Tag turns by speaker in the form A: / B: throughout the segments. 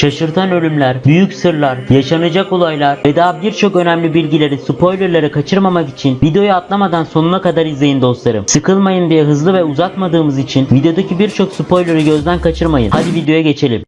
A: şaşırtan ölümler, büyük sırlar, yaşanacak olaylar ve daha birçok önemli bilgileri spoilerları kaçırmamak için videoyu atlamadan sonuna kadar izleyin dostlarım. Sıkılmayın diye hızlı ve uzatmadığımız için videodaki birçok spoilerı gözden kaçırmayın. Hadi videoya geçelim.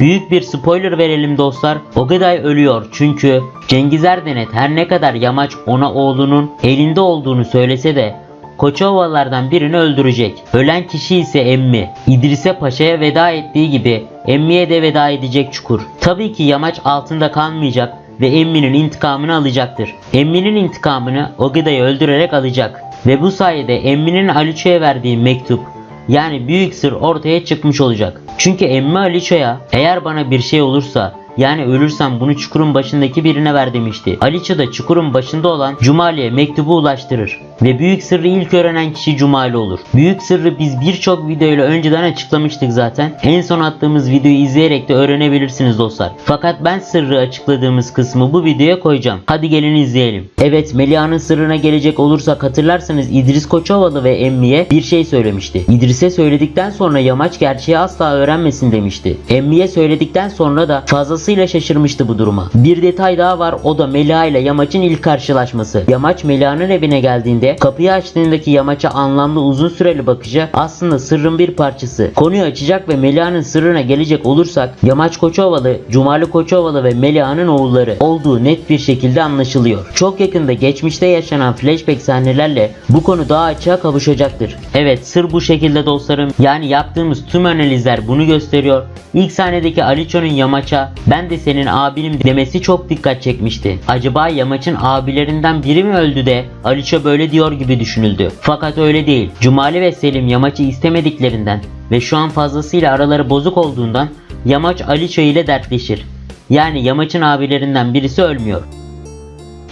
A: Büyük bir spoiler verelim dostlar. Ogeday ölüyor çünkü Cengiz Erdenet her ne kadar Yamaç ona oğlunun elinde olduğunu söylese de Koçovalardan birini öldürecek. Ölen kişi ise Emmi. İdris'e Paşa'ya veda ettiği gibi Emmi'ye de veda edecek Çukur. Tabii ki Yamaç altında kalmayacak ve Emmi'nin intikamını alacaktır. Emmi'nin intikamını Ogeday'ı öldürerek alacak. Ve bu sayede Emmi'nin Aliço'ya verdiği mektup yani büyük sır ortaya çıkmış olacak. Çünkü Emmi Aliço'ya eğer bana bir şey olursa yani ölürsem bunu çukurun başındaki birine ver demişti. Aliço da çukurun başında olan Cumali'ye mektubu ulaştırır. Ve büyük sırrı ilk öğrenen kişi Cumali olur. Büyük sırrı biz birçok videoyla önceden açıklamıştık zaten. En son attığımız videoyu izleyerek de öğrenebilirsiniz dostlar. Fakat ben sırrı açıkladığımız kısmı bu videoya koyacağım. Hadi gelin izleyelim. Evet Melia'nın sırrına gelecek olursak hatırlarsanız İdris Koçovalı ve Emmi'ye bir şey söylemişti. İdris'e söyledikten sonra Yamaç gerçeği asla öğrenmesin demişti. Emmi'ye söyledikten sonra da fazlasıyla şaşırmıştı bu duruma. Bir detay daha var o da Melia ile Yamaç'ın ilk karşılaşması. Yamaç Melia'nın evine geldiğinde kapıyı açtığındaki Yamaç'a anlamlı uzun süreli bakışı aslında sırrın bir parçası. Konuyu açacak ve Melia'nın sırrına gelecek olursak Yamaç Koçovalı, Cumali Koçovalı ve Melia'nın oğulları olduğu net bir şekilde anlaşılıyor. Çok yakında geçmişte yaşanan flashback sahnelerle bu konu daha açığa kavuşacaktır. Evet sır bu şekilde dostlarım. Yani yaptığımız tüm analizler bunu gösteriyor. İlk sahnedeki Aliço'nun Yamaç'a ben de senin abinim demesi çok dikkat çekmişti. Acaba Yamaç'ın abilerinden biri mi öldü de Aliço böyle diyor gibi düşünüldü. Fakat öyle değil. Cumali ve Selim Yamaç'ı istemediklerinden ve şu an fazlasıyla araları bozuk olduğundan Yamaç Aliço ile dertleşir. Yani Yamaç'ın abilerinden birisi ölmüyor.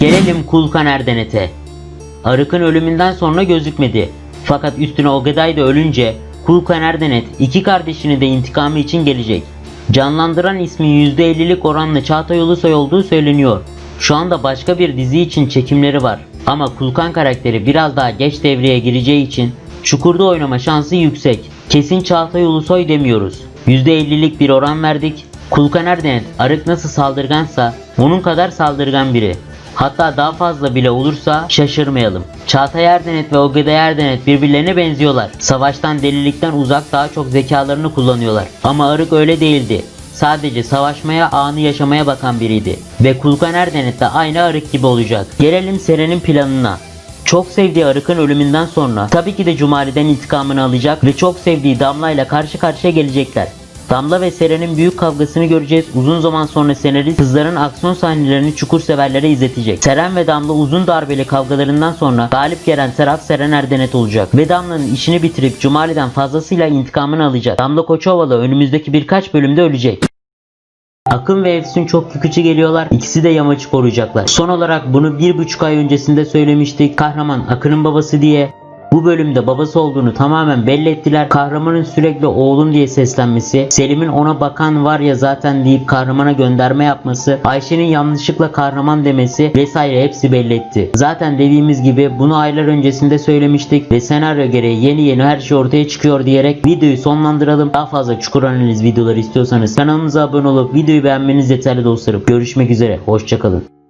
A: Gelelim Kulkan Erdenet'e. Arık'ın ölümünden sonra gözükmedi. Fakat üstüne Ogeday da ölünce Kulkan Erdenet iki kardeşini de intikamı için gelecek. Canlandıran ismin %50'lik oranla Çağatay Ulusoy olduğu söyleniyor. Şu anda başka bir dizi için çekimleri var. Ama Kulkan karakteri biraz daha geç devreye gireceği için Çukur'da oynama şansı yüksek. Kesin Çağatay Ulusoy demiyoruz. %50'lik bir oran verdik. Kulkan Erdenet Arık nasıl saldırgansa onun kadar saldırgan biri. Hatta daha fazla bile olursa şaşırmayalım. Çağatay Erdenet ve Ogeday Erdenet birbirlerine benziyorlar. Savaştan delilikten uzak daha çok zekalarını kullanıyorlar. Ama Arık öyle değildi. Sadece savaşmaya, anı yaşamaya bakan biriydi. Ve Kulkan Erdenet de aynı Arık gibi olacak. Gelelim Seren'in planına. Çok sevdiği Arık'ın ölümünden sonra tabii ki de Cumali'den intikamını alacak ve çok sevdiği Damla ile karşı karşıya gelecekler. Damla ve Seren'in büyük kavgasını göreceğiz. Uzun zaman sonra senarist kızların aksiyon sahnelerini çukur severlere izletecek. Seren ve Damla uzun darbeli kavgalarından sonra galip gelen taraf Seren Erdenet olacak. Ve Damla'nın işini bitirip Cumali'den fazlasıyla intikamını alacak. Damla Koçovalı önümüzdeki birkaç bölümde ölecek. Akın ve Efsun çok yıkıcı geliyorlar. İkisi de yamaçı koruyacaklar. Son olarak bunu bir buçuk ay öncesinde söylemiştik. Kahraman Akın'ın babası diye. Bu bölümde babası olduğunu tamamen belli ettiler. Kahramanın sürekli oğlum diye seslenmesi, Selim'in ona bakan var ya zaten deyip kahramana gönderme yapması, Ayşe'nin yanlışlıkla kahraman demesi vesaire hepsi belli etti. Zaten dediğimiz gibi bunu aylar öncesinde söylemiştik ve senaryo gereği yeni yeni her şey ortaya çıkıyor diyerek videoyu sonlandıralım. Daha fazla çukur analiz videoları istiyorsanız kanalımıza abone olup videoyu beğenmeniz yeterli dostlarım. Görüşmek üzere. Hoşçakalın.